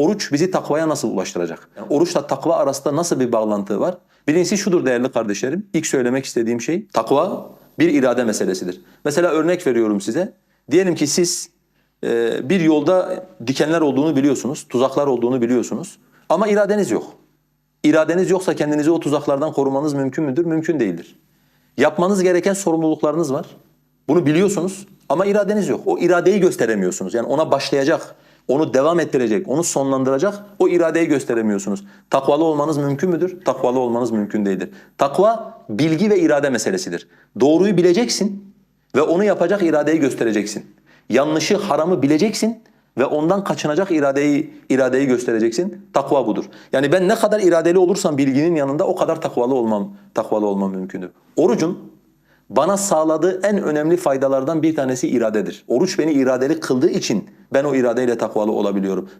oruç bizi takvaya nasıl ulaştıracak? Yani oruçla takva arasında nasıl bir bağlantı var? Birincisi şudur değerli kardeşlerim. İlk söylemek istediğim şey takva bir irade meselesidir. Mesela örnek veriyorum size. Diyelim ki siz e, bir yolda dikenler olduğunu biliyorsunuz, tuzaklar olduğunu biliyorsunuz ama iradeniz yok. İradeniz yoksa kendinizi o tuzaklardan korumanız mümkün müdür? Mümkün değildir. Yapmanız gereken sorumluluklarınız var. Bunu biliyorsunuz ama iradeniz yok. O iradeyi gösteremiyorsunuz. Yani ona başlayacak, onu devam ettirecek, onu sonlandıracak o iradeyi gösteremiyorsunuz. Takvalı olmanız mümkün müdür? Takvalı olmanız mümkün değildir. Takva bilgi ve irade meselesidir. Doğruyu bileceksin ve onu yapacak iradeyi göstereceksin. Yanlışı, haramı bileceksin ve ondan kaçınacak iradeyi iradeyi göstereceksin. Takva budur. Yani ben ne kadar iradeli olursam bilginin yanında o kadar takvalı olmam takvalı olmam mümkündür. Orucun bana sağladığı en önemli faydalardan bir tanesi iradedir. Oruç beni iradeli kıldığı için ben o iradeyle takvalı olabiliyorum.